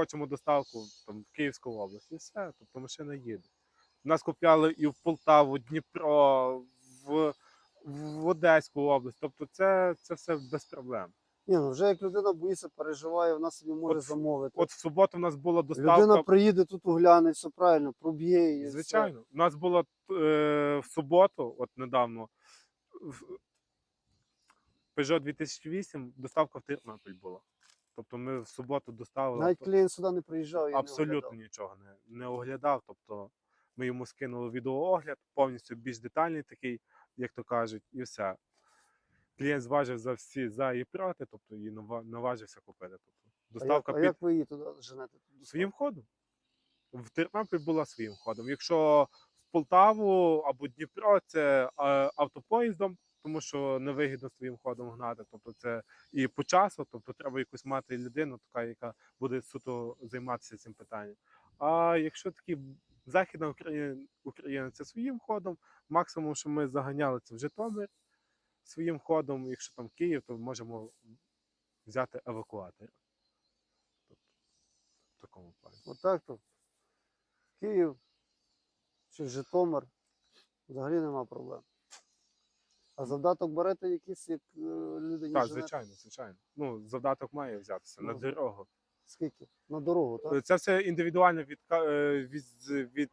хочемо доставку там, в Київську область, і все, тобто машина їде. Нас купляли і в Полтаву, Дніпро, в, в Одеську область. Тобто це, це все без проблем. Ні, ну вже як людина боїться, переживає, вона собі може От- замовити. От в суботу в нас була доставка. Людина приїде тут огляне, все правильно, проб'є її. все. Звичайно, у нас було е, в суботу, от недавно, в- Peugeot 2008, доставка в Тернопіль була. Тобто ми в суботу доставили Навіть клієнт сюди не приїжджав. і не абсолютно оглядав. нічого не, не оглядав. Тобто ми йому скинули відеоогляд, повністю більш детальний такий, як то кажуть, і все. Клієнт зважив за всі за і проти, тобто і нава- наважився купити. Тобто, А як, доставка а під як ви її туди женете? своїм ходом. В Тернопіль була своїм ходом. Якщо Полтаву або Дніпро це автопоїздом, тому що невигідно своїм ходом гнати. Тобто це і по часу, тобто треба якусь мати людину, така, яка буде суто займатися цим питанням. А якщо такі Західна Україна, Україна це своїм ходом, максимум, що ми заганяли, це в Житомир своїм ходом. Якщо там Київ, то можемо взяти евакуатор. Тобто, в такому плані. Отак то. Київ чи Житомир взагалі нема проблем. А завдаток берете якийсь, як люди. людині Так, живе? звичайно, звичайно. Ну, завдаток має взятися на Ну, дорогу. Скільки? На дорогу, так? Це все індивідуально від, е, від, від